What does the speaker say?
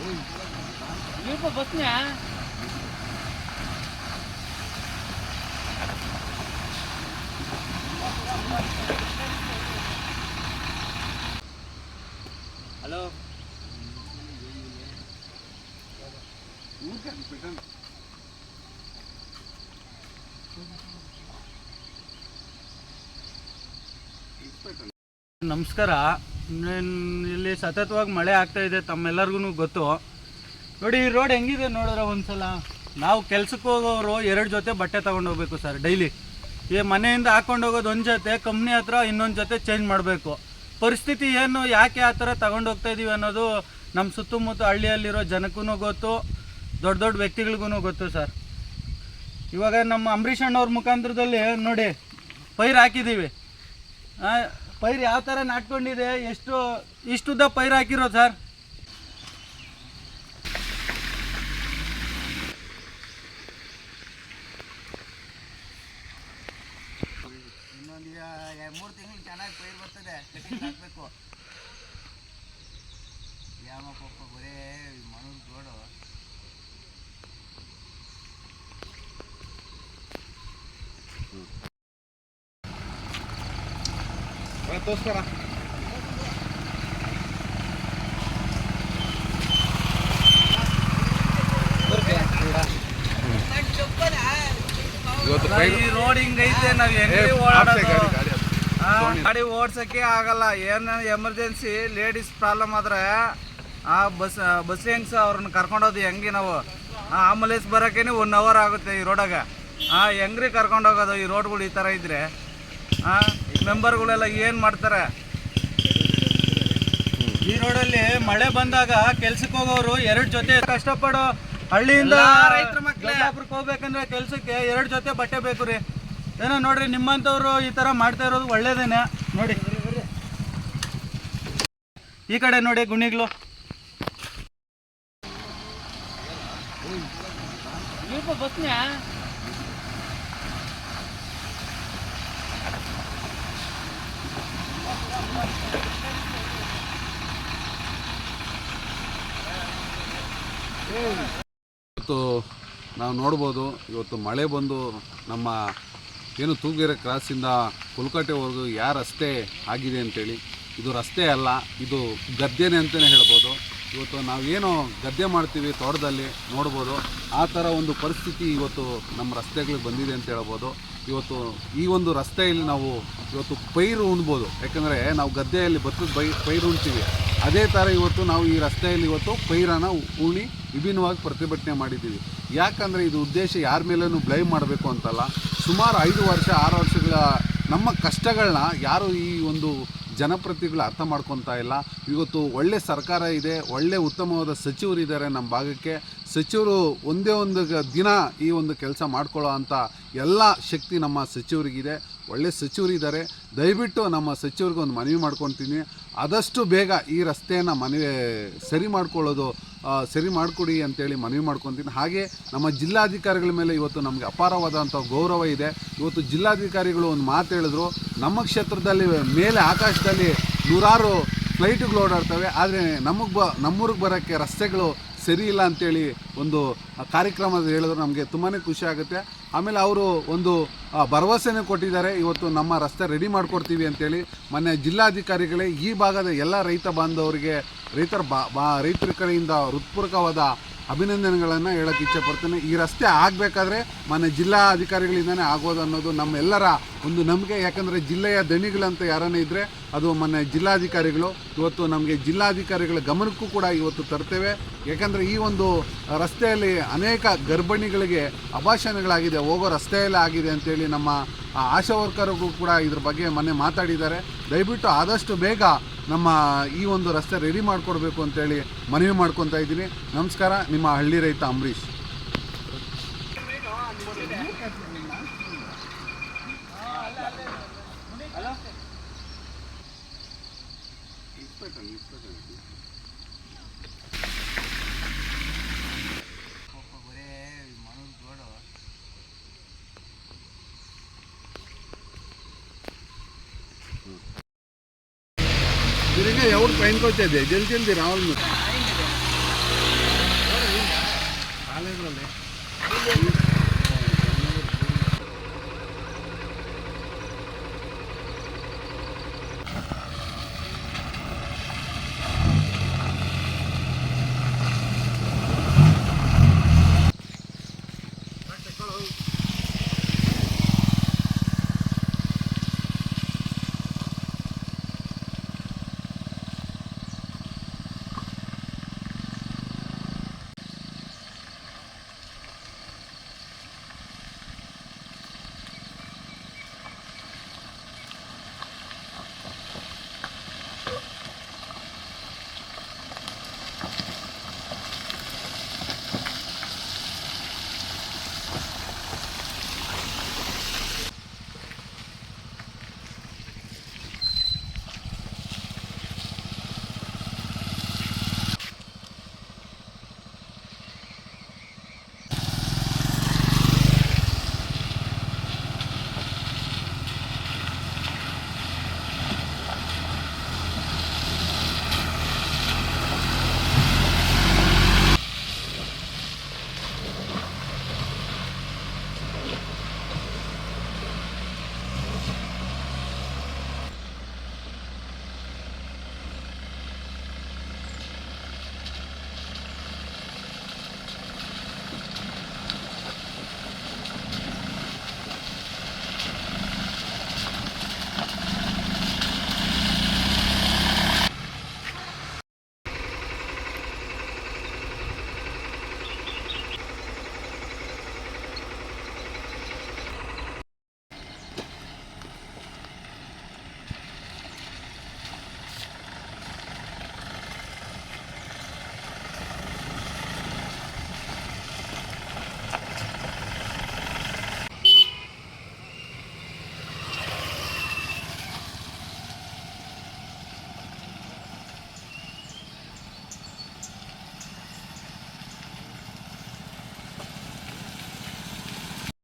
ಇಲ್ಲಪ್ಪ ಬಸ್ನ್ಯಾ? ಹಲೋ. ನಮಸ್ಕಾರ. ಇಲ್ಲಿ ಸತತವಾಗಿ ಮಳೆ ಆಗ್ತಾ ಇದೆ, ತಮ್ಮೆಲ್ಲರಿಗೂ ಗೊತ್ತು. ನೋಡಿ, ಈ ರೋಡ್ ಹೆಂಗಿದೆ ನೋಡಿದ್ರೆ ಒಂದ್ಸಲ. ನಾವು ಕೆಲ್ಸಕ್ಕೆ ಹೋಗೋರು ಎರಡು ಜೊತೆ ಬಟ್ಟೆ ತಗೊಂಡು ಹೋಗ್ಬೇಕು ಸರ್ ಡೈಲಿ ಈ ಮನೆಯಿಂದ ಹಾಕೊಂಡು ಹೋಗೋದು ಒಂದು ಜೊತೆ ಕಂಪ್ನಿ ಹತ್ರ ಇನ್ನೊಂದು ಜೊತೆ ಚೇಂಜ್ ಮಾಡಬೇಕು. ಪರಿಸ್ಥಿತಿ ಏನು, ಯಾಕೆ ಆ ಥರ ತಗೊಂಡು ಹೋಗ್ತಾ ಇದೀವಿ ಅನ್ನೋದು ನಮ್ಮ ಸುತ್ತಮುತ್ತ ಹಳ್ಳಿಯಲ್ಲಿರೋ ಜನಕ್ಕೂ ಗೊತ್ತು, ದೊಡ್ಡ ದೊಡ್ಡ ವ್ಯಕ್ತಿಗಳಿಗೂ ಗೊತ್ತು ಸರ್. ಇವಾಗ ನಮ್ಮ ಅಂಬರೀಷ್ ಅಣ್ಣವ್ರ ಮುಖಾಂತರದಲ್ಲಿ ನೋಡಿ, ಪೈರು ಹಾಕಿದ್ದೀವಿ ಪೈರು ಯಾವ ಥರ ನಾಟ್ಕೊಂಡಿದೆ ಎಷ್ಟು ಇಷ್ಟುದ್ದ ಪೈರ್ ಹಾಕಿರೋ ಸರ್? ಇನ್ನೊಂದು ಮೂರು ತಿಂಗಳು ಚೆನ್ನಾಗಿ ಪೈರು ಬರ್ತದೆ ಕಟಿಂಗ್ ಹಾಕ್ಬೇಕು. ಯಾವ ಪಪ್ಪ ಬರೇ ಮಣೂರು ರೋಡು ತೋರಿಸ್ತಾರ ರೋಡ್ ಹಿಂಗೈತೆ ನಾವ್ ಹೆಂಗೆ ಓಡಾಡೋದು? ಗಾಡಿ ಓಡ್ಸಕ್ಕೆ ಆಗಲ್ಲ. ಏನ ಎಮರ್ಜೆನ್ಸಿ ಲೇಡೀಸ್ ಪ್ರಾಬ್ಲಮ್ ಆದ್ರೆ ಆ ಬಸ್ ಬಸ್ ಹೆಂಗ್ಸ ಅವ್ರನ್ನ ಕರ್ಕೊಂಡೋದು ಹೆಂಗೆ ನಾವು? ಆಂಬುಲೆನ್ಸ್ ಬರೋಕ್ಕೇನೆ ಒನ್ ಅವರ್ ಆಗುತ್ತೆ ಈ ರೋಡಾಗ ಆ ಹೆಂಗ್ರಿ ಕರ್ಕೊಂಡೋಗೋದು ಈ ರೋಡ್ಗಳು ಈ ಥರ ಇದ್ರೆ? ಆ ಮೆಂಬರ್ಗಳೆಲ್ಲ ಏನು ಮಾಡ್ತಾರೆ? ಈ ರೋಡಲ್ಲಿ ಮಳೆ ಬಂದಾಗ ಕೆಲ್ಸಕ್ಕೆ ಹೋಗೋರು ಎರಡು ಜೊತೆ ಕಷ್ಟಪಡೋ ಹಳ್ಳಿಯಿಂದ ರೈತರ ಮಕ್ಕಳು ಹೋಗ್ಬೇಕಂದ್ರೆ ಕೆಲ್ಸಕ್ಕೆ ಎರಡು ಜೊತೆ ಬಟ್ಟೆ ಬೇಕು ರೀ. ಏನೋ ನೋಡ್ರಿ ನಿಮ್ಮಂಥವ್ರು ಈ ಥರ ಮಾಡ್ತಾ ಇರೋದು ಒಳ್ಳೇದೇನೆ. ನೋಡಿ. ಈ ಕಡೆ ನೋಡಿ ಗುಣಿಗಳು ಬಸ್ನ್ಯಾ? ಇವತ್ತು ನಾವು ನೋಡ್ಬೋದು, ಇವತ್ತು ಮಳೆ ಬಂದು ನಮ್ಮ ಏನು ತೂಗೇರೆ ಕ್ರಾಸಿಂದ ಕುಲ್ಕಟ್ಟೆವರೆಗೂ ಯಾವ ರಸ್ತೆ ಆಗಿದೆ ಅಂತೇಳಿ. ಇದು ರಸ್ತೆ ಅಲ್ಲ, ಇದು ಗದ್ದೆನೆ ಅಂತಲೇ ಹೇಳ್ಬೋದು. ಇವತ್ತು ನಾವೇನು ಗದ್ದೆ ಮಾಡ್ತೀವಿ ತೋಟದಲ್ಲಿ ನೋಡ್ಬೋದು. ಆ ಥರ ಒಂದು ಪರಿಸ್ಥಿತಿ ಇವತ್ತು ನಮ್ಮ ರಸ್ತೆಗಳಿಗೆ ಬಂದಿದೆ ಅಂತ ಹೇಳ್ಬೋದು. ಇವತ್ತು ಈ ಒಂದು ರಸ್ತೆಯಲ್ಲಿ ನಾವು ಇವತ್ತು ಪೈರು ಉಣ್ಬೋದು. ಯಾಕಂದರೆ ನಾವು ಗದ್ದೆಯಲ್ಲಿ ಭತ್ತದ ಬೈ, ಪೈರು ಉಣ್ತೀವಿ. ಅದೇ ಥರ ಇವತ್ತು ನಾವು ಈ ರಸ್ತೆಯಲ್ಲಿ ಇವತ್ತು ಪೈರನ್ನು ಉಣಿ ವಿಭಿನ್ನವಾಗಿ ಪ್ರತಿಭಟನೆ ಮಾಡಿದ್ದೀವಿ. ಯಾಕಂದರೆ ಇದು ಉದ್ದೇಶ ಯಾರ ಮೇಲೂ ಬ್ಲೈಮ್ ಮಾಡಬೇಕು ಅಂತಲ್ಲ. ಸುಮಾರು ಐದು ವರ್ಷ, ಆರು ವರ್ಷಗಳ ನಮ್ಮ ಕಷ್ಟಗಳನ್ನ ಯಾರು ಈ ಒಂದು ಜನಪ್ರತಿಗಳು ಅರ್ಥ ಮಾಡ್ಕೊತಾ ಇಲ್ಲ. ಇವತ್ತು ಒಳ್ಳೆ ಸರ್ಕಾರ ಇದೆ, ಒಳ್ಳೆ ಉತ್ತಮವಾದ ಸಚಿವರು ಇದ್ದಾರೆ ನಮ್ಮ ಭಾಗಕ್ಕೆ. ಸಚಿವರು ಒಂದೇ ಒಂದು ದಿನ ಈ ಒಂದು ಕೆಲಸ ಮಾಡ್ಕೊಳ್ಳೋ ಅಂಥ ಎಲ್ಲ ಶಕ್ತಿ ನಮ್ಮ ಸಚಿವರಿಗಿದೆ. ಒಳ್ಳೆ ಸಚಿವರಿದ್ದಾರೆ ದಯವಿಟ್ಟು ನಮ್ಮ ಸಚಿವರಿಗೆ ಒಂದು ಮನವಿ ಮಾಡ್ಕೊತೀನಿ. ಆದಷ್ಟು ಬೇಗ ಈ ರಸ್ತೆಯನ್ನು ಮನವಿ ಸರಿ ಮಾಡ್ಕೊಳ್ಳೋದು ಸರಿ ಮಾಡಿಕೊಡಿ ಅಂತೇಳಿ ಮನವಿ ಮಾಡ್ಕೊತೀನಿ. ಹಾಗೆ ನಮ್ಮ ಜಿಲ್ಲಾಧಿಕಾರಿಗಳ ಮೇಲೆ ಇವತ್ತು ನಮಗೆ ಅಪಾರವಾದಂಥ ಗೌರವ ಇದೆ. ಇವತ್ತು ಜಿಲ್ಲಾಧಿಕಾರಿಗಳು ಒಂದು ಮಾತು ಹೇಳಿದ್ರು. ನಮ್ಮ ಕ್ಷೇತ್ರದಲ್ಲಿ ಮೇಲೆ ಆಕಾಶದಲ್ಲಿ ನೂರಾರು ಫ್ಲೈಟ್ಗಳು ಓಡಾಡ್ತವೆ. ಆದರೆ ನಮಗೆ ಬ, ನಮ್ಮೂರಿಗೆ ಬರೋಕ್ಕೆ ರಸ್ತೆಗಳು ಸರಿ ಇಲ್ಲ ಅಂತೇಳಿ ಒಂದು ಕಾರ್ಯಕ್ರಮದ ಹೇಳಿದ್ರು. ನಮಗೆ ತುಂಬಾ ಖುಷಿ ಆಗುತ್ತೆ. ಆಮೇಲೆ ಅವರು ಒಂದು ಭರವಸೆಯನ್ನು ಕೊಟ್ಟಿದ್ದಾರೆ. ಇವತ್ತು ನಮ್ಮ ರಸ್ತೆ ರೆಡಿ ಮಾಡಿಕೊಡ್ತೀವಿ ಅಂತೇಳಿ ಮೊನ್ನೆ ಜಿಲ್ಲಾಧಿಕಾರಿಗಳೇ ಈ ಭಾಗದ ಎಲ್ಲ ರೈತ ಬಾಂಧವರಿಗೆ, ರೈತರ ಬಾ ಬಾ, ರೈತರ ಕಡೆಯಿಂದ ಹೃತ್ಪೂರ್ವಕವಾದ ಅಭಿನಂದನೆಗಳನ್ನು ಹೇಳಕ್ಕೆ ಇಚ್ಛೆಪಡ್ತೇನೆ. ಈ ರಸ್ತೆ ಆಗಬೇಕಾದ್ರೆ ಜಿಲ್ಲಾ ಅಧಿಕಾರಿಗಳಿಂದನೇ ಆಗೋದು ಅನ್ನೋದು ನಮ್ಮೆಲ್ಲರ ಒಂದು ನಂಬಿಕೆ. ಯಾಕಂದರೆ ಜಿಲ್ಲೆಯ ದಣಿಗಳಂತ ಯಾರನ್ನೇ ಇದ್ದರೆ ಅದು ಮೊನ್ನೆ ಜಿಲ್ಲಾಧಿಕಾರಿಗಳು. ಇವತ್ತು ನಮಗೆ ಜಿಲ್ಲಾಧಿಕಾರಿಗಳ ಗಮನಕ್ಕೂ ಕೂಡ ಇವತ್ತು ತರ್ತೇವೆ. ಯಾಕಂದರೆ ಈ ಒಂದು ರಸ್ತೆಯಲ್ಲಿ ಅನೇಕ ಗರ್ಭಿಣಿಗಳಿಗೆ ಅಭಾಷಣಗಳಾಗಿದೆ. ಹೋಗೋ ರಸ್ತೆಯಲ್ಲೇ ಆಗಿದೆ ಅಂತೇಳಿ ನಮ್ಮ ಆಶಾ ವರ್ಕರ್ಗೂ ಕೂಡ ಇದ್ರ ಬಗ್ಗೆ ಮೊನ್ನೆ ಮಾತಾಡಿದ್ದಾರೆ. ದಯವಿಟ್ಟು ಆದಷ್ಟು ಬೇಗ ನಮ್ಮ ಈ ಒಂದು ರಸ್ತೆ ರೆಡಿ ಮಾಡಿಕೊಡ್ಬೇಕು ಅಂತೇಳಿ ಮನವಿ ಮಾಡ್ಕೊತಾ ಇದ್ದೀನಿ. ನಮಸ್ಕಾರ, ನಿಮ್ಮ ಹಳ್ಳಿ ರೈತ ಅಂಬರೀಷ್. ಪಪ್ಪ ఎవరు ట్రైన్కి వచ్చేది? జల్ది జల్ది రావాలి మీరు